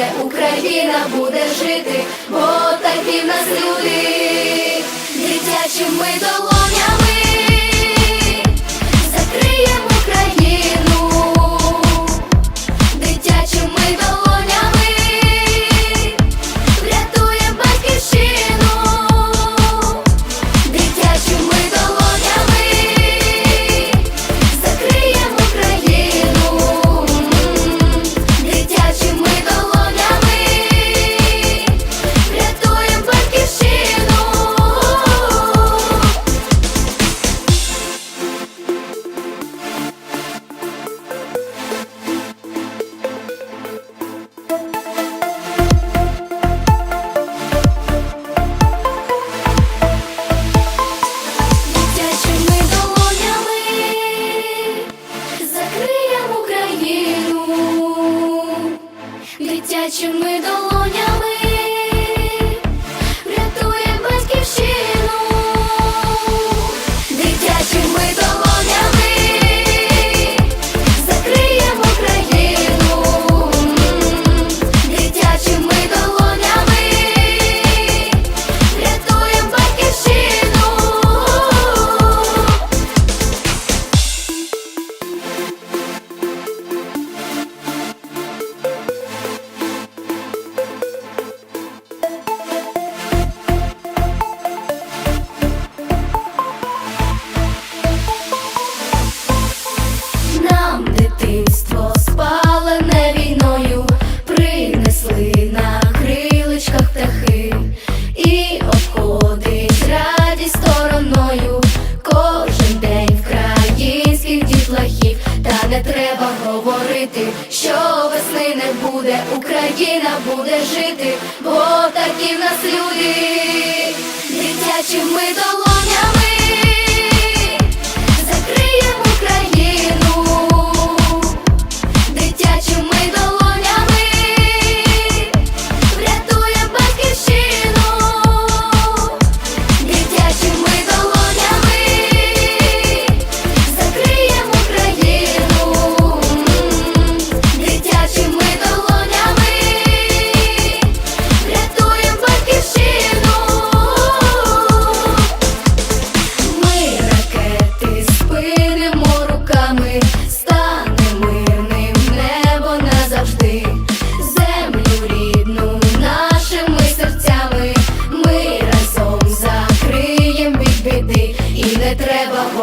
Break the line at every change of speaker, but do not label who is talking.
Буде, Україна буде жити, бо такі в нас люди, дитячими долонями. Дитячими долонями стороною. Кожен день українських дітлахів, та не треба говорити, що весни не буде, Україна буде жити, бо такі в нас люди, дитячими долонями.